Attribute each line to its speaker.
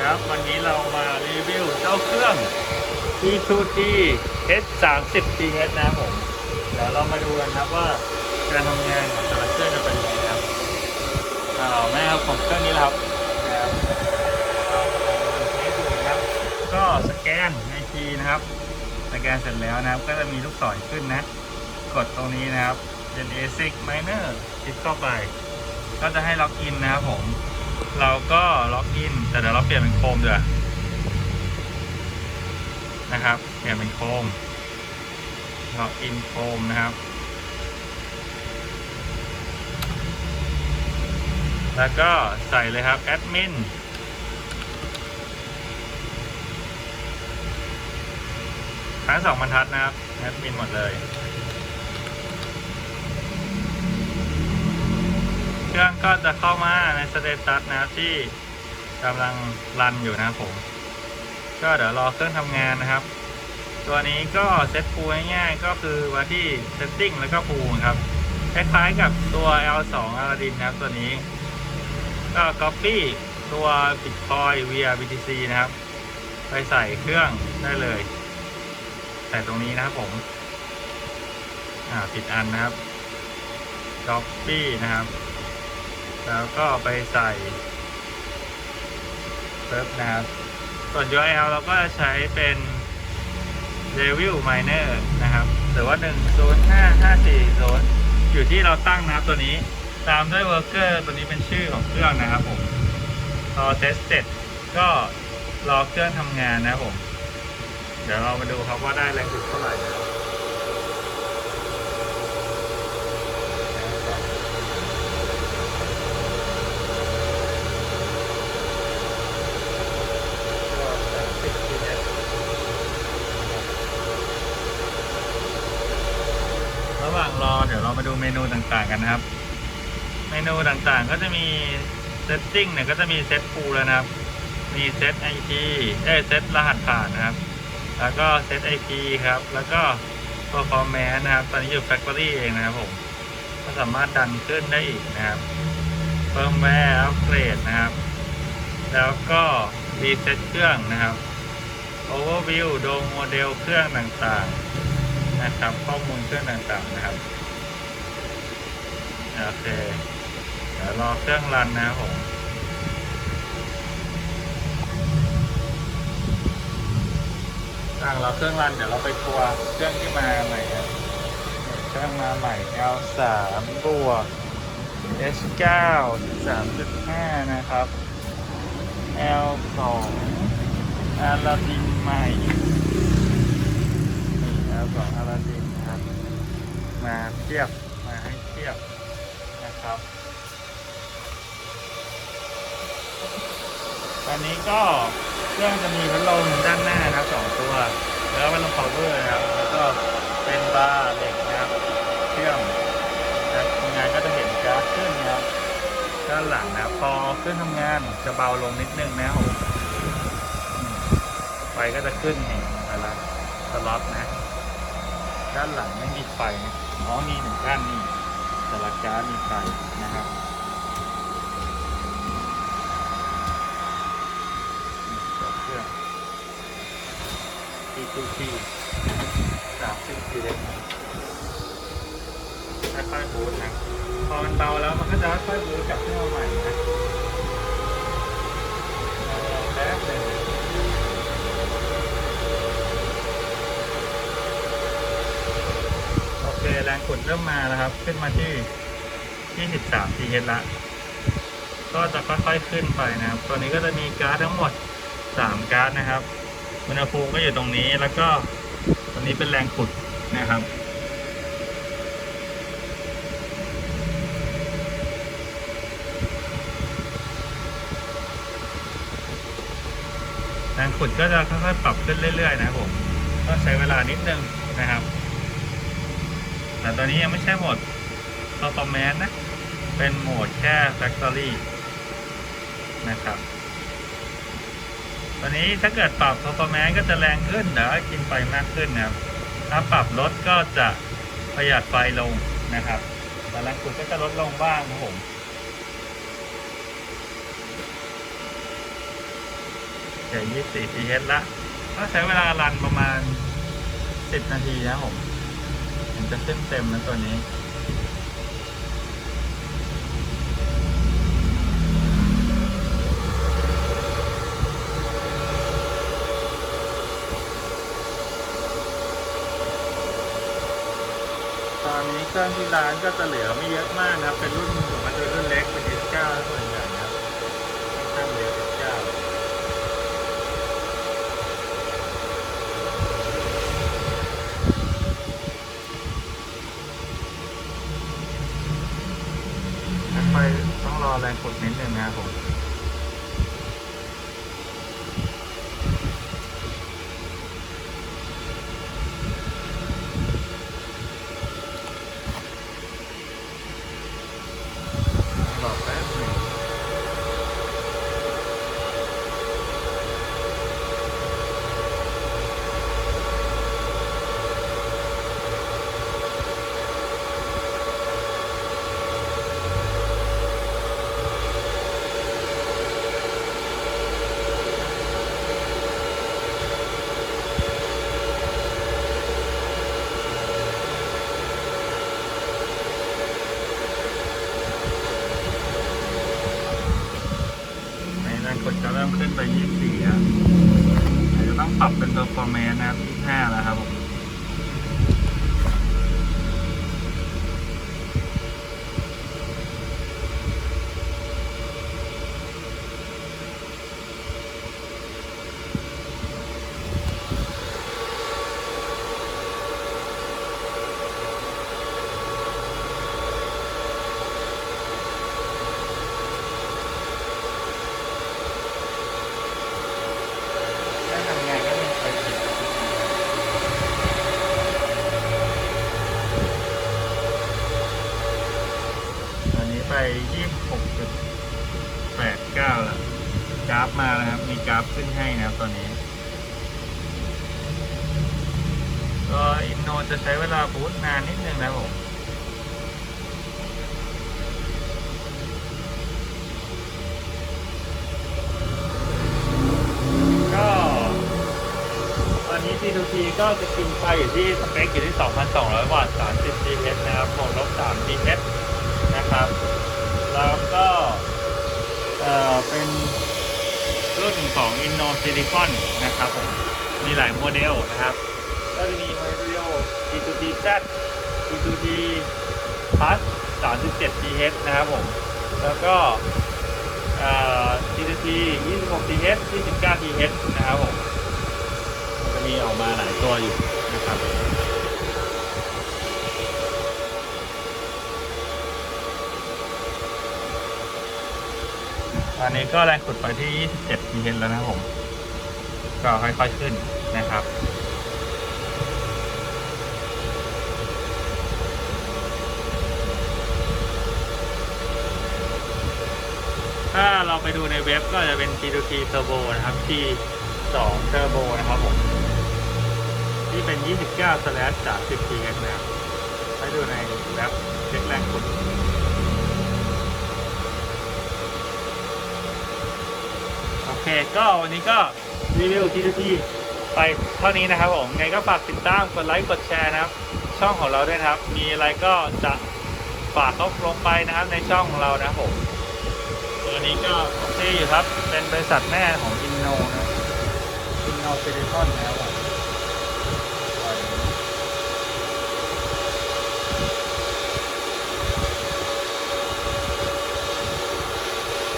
Speaker 1: ครับ วันนี้เรามารีวิวเจ้าเครื่อง P2T H30 TH นะผม เดี๋ยวเรามาดูกันครับว่าการทำงานของแต่ละเครื่องจะเป็นยังไงครับอ่าแม่ครับของเครื่องนี้ครับนะครับเรามาเทสดูนะครับก็สแกนในทีนะครับ สแกนเสร็จแล้วนะครับ ก็จะมีลูกศรขึ้นนะ กดตรงนี้นะครับเป็น ASIC Miner คลิกเข้าไป ก็จะให้ล็อกอินนะครับผม เราก็ล็อกอิน แต่เดี๋ยวเราเปลี่ยนเป็นโคมเดี๋ยวนะครับ เปลี่ยนเป็นโคมล็อกอินโคมนะครับ แล้วก็ใส่เลยครับแอดมินทั้งสองบรรทัดนะครับแอดมินหมดเลย เครื่องก็จะเข้ามาในสเตตัสนะครับที่กำลังรันอยู่นะครับผม ก็เดี๋ยวรอเครื่องทำงานนะครับ ตัวนี้ก็เซตปูง่ายๆก็คือว่าที่ setting แล้วก็ปูครับคล้ายๆกับตัว L2 Aladdin นะครับตัวนี้ ก็ copy ตัว Bitcoin via BTC นะครับ ไปใส่เครื่องได้เลย ใส่ตรงนี้นะครับผม อ่าผิดอันนะครับ copy นะครับ แล้วก็ไปใส่เซิร์ฟนะครับ ส่วน URL เราก็จะใช้เป็น Review Miner นะครับ หรือว่า 10554อยู่ที่เราตั้งนะครับตัวนี้ตามด้วย Worker ตัวนี้เป็นชื่อของเครื่องนะครับผมพอเทสเสร็จก็รอเครื่องทำงานนะครับผม เดี๋ยวเรามาดูครับว่าได้แรงบิดเท่าไหร่นะครับ ระหว่างรอ เดี๋ยวเรามาดูเมนูต่างๆกันนะครับ เมนูต่างๆก็จะมีเซตติ้งเนี่ยก็จะมีเซตฟูลแล้วนะครับ มีเซต IP เอ้เซตรหัสผ่านนะครับ แล้วก็เซต IP ครับ แล้วก็ performance นะครับ ตอนนี้อยู่ factory เองนะครับผม ก็สามารถดันขึ้นได้อีกนะครับเพิ่มแวร์อัปเกรดนะครับ แล้วก็รีเซ็ตเครื่องนะครับ overview ดูโมเดลเครื่องต่างๆนะครับ ข้อมูลเครื่องต่างๆนะครับ โอเค เดี๋ยวรอเครื่องรันนะครับผมต่างเราเครื่องรันเดี๋ยวเราไปทัวร์เครื่องที่มาใหม่ครับเครื่องมาใหม่ L3 บวก H9 13.5 นะครับ L2 อาราดินใหม่นี่ L2 อาราดินนะครับ มาเทียบ มาให้เทียบ ครับตอนนี้ก็เครื่องจะมีพัดลมด้านหน้านะครับสองตัว แล้วพัดลม power นะครับแล้วก็เป็นบาร์เหล็กนะครับเชื่อมนะทำงานก็จะเห็นก๊าซขึ้นนะครับด้านหลังนะพอเครื่องทำงานจะเบาลงนิดนึงนะครับไฟก็จะขึ้นนี่เวลาสล็อตนะ ด้านหลังไม่มีไฟนะอ๋อมีหนึ่งด้านนี่ แต่ละก๊าซมีไฟนะครับเครื่องที่ตู้ที่สามสิบสี่เด็กค่อยๆบูทนะ พอมันเบาแล้วมันก็จะค่อยๆบูทกลับขึ้นมาใหม่นะเอาลองแป๊บหนึ่งโอเค แรง ขุดเริ่มมาแล้วครับ ขึ้นมาที่ที่สิบสามทีเฮดละก็จะค่อยๆขึ้นไปนะครับ ตัวนี้ก็จะมีก๊าซทั้งหมดสามก๊าซนะครับ อุณหภูมิก็อยู่ตรงนี้ แล้วก็ตัวนี้เป็นแรงขุดนะครับ แรงขุดก็จะค่อยๆปรับขึ้นเรื่อยๆ นะครับผม ก็ใช้เวลานิดนึงนะครับ แต่ตอนนี้ยังไม่ใช่โหมด performance นะ เป็นโหมดแค่ factory นะครับตอนนี้ถ้าเกิดปรับ performance ก็จะแรงขึ้นแต่กินไฟมากขึ้นนะครับ ถ้าปรับลดก็จะประหยัดไฟลงนะครับแต่แรงขุดก็จะลดลงบ้างครับผมเดี๋ยวยี่สี่ TH ละ ก็ใช้เวลารันประมาณสิบนาทีนะผม ถึงจะขึ้นเต็มนะตัวนี้ตอนนี้เครื่องที่ร้านก็จะเหลือไม่เยอะมากนะครับ เป็นรุ่นมันจะเป็นรุ่นเล็กเป็น S9 ส่วนใหญ่นะครับค่อนข้างเยอะ S9 ค่อยๆต้องรอแรงกด นิดนึงนะครับผม รอแป๊บหนึ่งในแรงกดจะเริ่ม ขึ้นไป 24แล้วเดี๋ยวจะต้องปรับเป็น performance นะ25แล้วครับผม ถ้าทำงานก็มีไปสิตอนนี้ไป 26.89แล้ว กราฟมาแล้วครับ มีกราฟขึ้นให้นะครับตอนนี้ ก็อินโนจะใช้เวลาบูตนานนิดนึงนะครับผมก็ตอนนี้ T2T ก็จะกินไฟอยู่ที่สเปคอยู่ที่ 2,200 วัตต์ 30 TH นะครับบวกลบ3 TH นะครับ แล้วก็ เอ่อ เป็น รุ่นของ Inno Silicon นะครับผมมีหลายโมเดลนะครับ ก็จะมีโมเดล T2T Z T2T Plus 37 TH นะครับผม แล้วก็เอ่อ TTT 26 TH 29 TH นะครับผมจะมีออกมาหลายตัวอยู่นะครับ ตอนนี้ก็แรงขุดไปที่ 27 TH แล้วนะครับผม ก็ค่อยๆขึ้นนะครับถ้าเราไปดูในเว็บก็จะเป็น T2T Turbo นะครับ T2 Turbo นะครับผม ที่เป็น 29 slash 30 TX นะครับไปดูในเว็บเช็คแรงขุดโอเค ก็วันนี้ก็รีวิวทีทีไปเท่านี้นะครับผมไงก็ฝากติดตามกดไลค์กดแชร์นะครับ ช่องของเราด้วยครับ มีอะไรก็จะฝากเขาลงไปนะครับในช่องของเรานะครับผมตัวนี้ก็โอเคอยู่ครับ เป็นบริษัทแม่ของอินโนนะอินโนเซลิคอนนะครับ